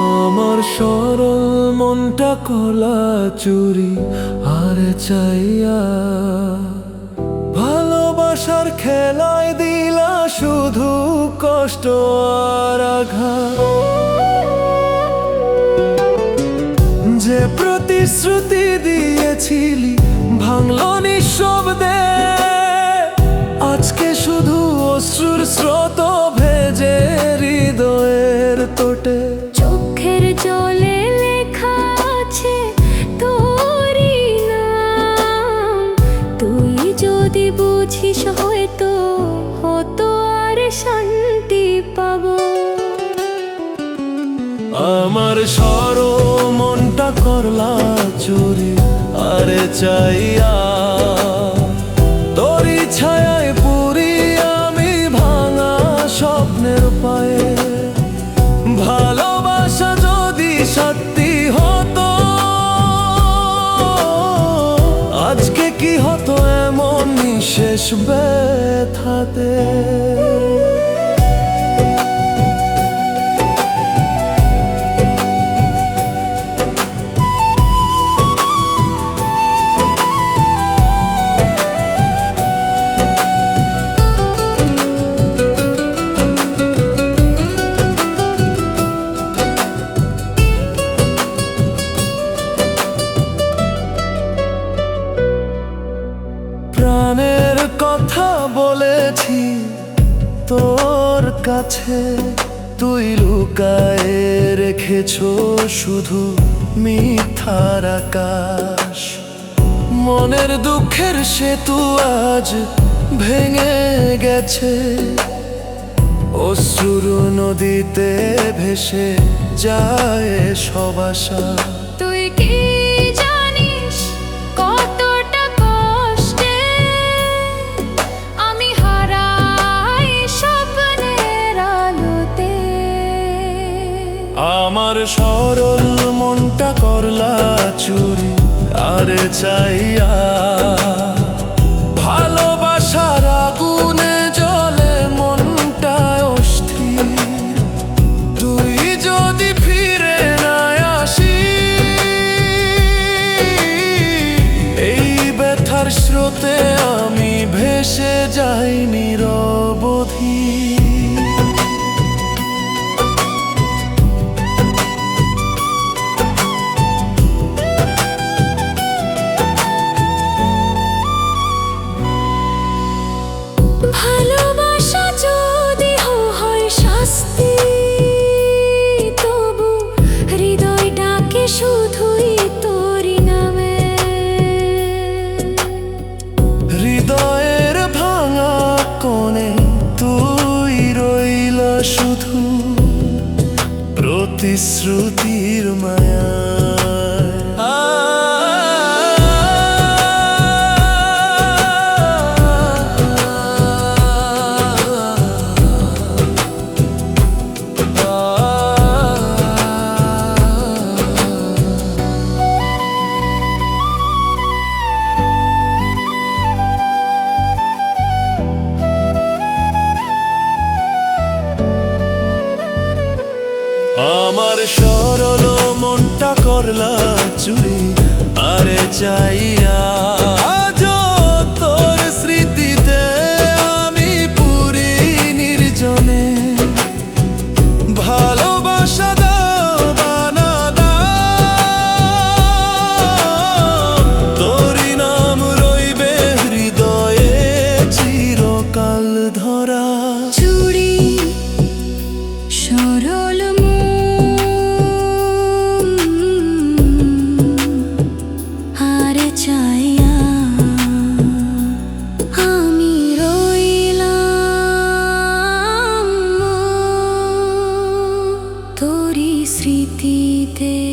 আমার সরল মনটা কলা চুরি, আর চাইয়া ভালোবাসার খেলায় দিলা শুধু কষ্ট আর আঘাত। যে প্রতিশ্রুতি দিয়েছিলি, ভাঙলো নিঃশব্দে। আজকে শুধু অশ্রুর স্রোত ভেজে হৃদয়ের তোটে। বুঝিস হয়তো হতো আর শান্তি পাব। আমার সর মনটা করলা চুরি আরে চাইয়া শেষ ব্যথাতে। বলেছি তোর কাছে। তুই লুকায়ে রেখেছ শুধু মিথ্যার আকাশ। মনের দুঃখের সেতু আজ ভেঙে গেছে। অশ্রুর নদীতে ভেসে যায় সব আশা। তুই কি সরল মনটা করলা চুরি, আরে চাইয়া। ভালোবাসার আগুনে জলে মনটা অস্থির। তুই যদি ফিরে না আসি এই ব্যথার স্রোতে আমি ভেসে যাই নিরবধি শুধুই তোরি নামে। হৃদয়ের ভাঙা কোণে তুই রইলা শুধু। প্রতিশ্রুতির মায়া আমার সরল মনটা করলা চুরি আরে চাইয়া আমি নির্জনে। ভালোবাসা রইবে হৃদয়ে চিরকাল ধরা। স্মৃতিতে